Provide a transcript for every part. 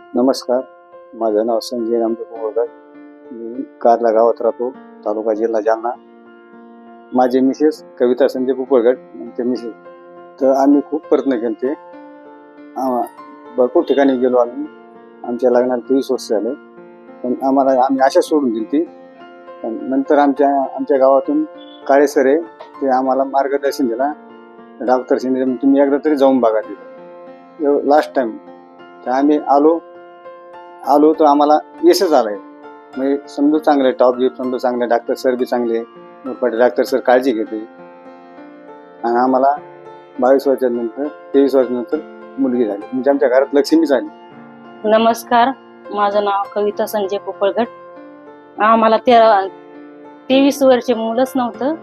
नमस्कार माझं नाव संजय रामदेव पोवळकर मी कारला गावात राहतो तालुका जिल्हा जालना. माझे मिसेस कविता संजय पोपळगड यांचे मिसेस. तर आम्ही खूप प्रयत्न केले भरपूर ठिकाणी गेलो आम्ही. आमच्या लग्नाला तेवीस वर्ष झाले. पण आम्हाला आम्ही आशा सोडून दिली ती. पण नंतर आमच्या आमच्या गावातून काळेसर आहे ते आम्हाला मार्गदर्शन दिला. डॉक्टर शिंदे तुम्ही एकदा तरी जाऊन बघा तिथं. लास्ट टाइम तर आम्ही आलो. आलो तर आम्हाला यशच आलंय. म्हणजे समजा चांगले टॉप जीप समजा चांगले डॉक्टर सर बी चांगले पण डॉक्टर सर काळजी घेते. आणि आम्हाला बावीस वर्षानंतर तेवीस वर्षानंतर मुलगी झाली. म्हणजे आमच्या घरात लक्ष्मी झाली. नमस्कार. माझं नाव कविता संजय पोपळगट. आम्हाला तेरा तेवीस वर्षे मुलंच नव्हतं.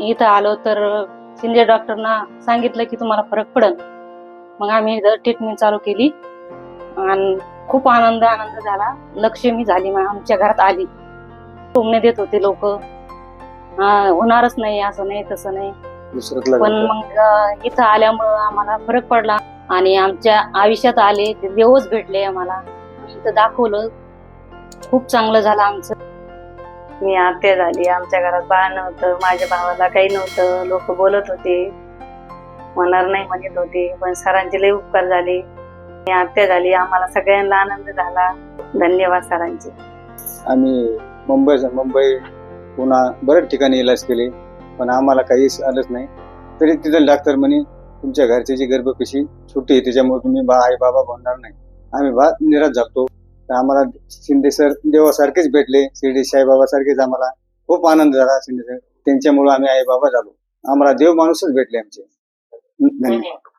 इथं आलो तर शिंदे डॉक्टरना सांगितलं की तुम्हाला फरक पडेल मग आम्ही इथं ट्रीटमेंट चालू केली. आणि खूप आनंद आनंद झाला. लक्ष्मी झाली मग आमच्या घरात आली. टोमणे देत होते लोक. होणारच नाही असं नाही तसं नाही. पण मग इथं आल्यामुळं आम्हाला फरक पडला. आणि आमच्या आयुष्यात आले ते देवच भेटले आम्हाला. इथं दाखवलं. खूप चांगलं झालं आमचं. मी आत्या झाली. आमच्या घरात बाळ नव्हतं माझ्या भावाला काही नव्हतं. लोक बोलत होते. होणार नाही म्हणत होते पण सरांचे लई उपकार झाले. आत्या झाली. आम्हाला सगळ्यांना आनंद झाला. धन्यवाद सरांचे. आम्ही मुंबई मुंबई पुन्हा बऱ्याच ठिकाणी इलाज केले पण आम्हाला काहीच आलंच नाही. तरी तिथं डॉक्टर म्हणे तुमच्या घरची जी गर्भपिशी छोटी आहे त्याच्यामुळे तुम्ही बा आई बाबा बनणार नाही. आम्ही बा निराश झालो तर आम्हाला शिंदे सर देवासारखेच भेटले शिर्डी साईबाबा सारखेच आम्हाला खूप आनंद झाला शिंदे सर. त्यांच्यामुळे आम्ही आई बाबा झालो. आम्हाला देव माणूसच भेटले आमचे. धन्यवाद.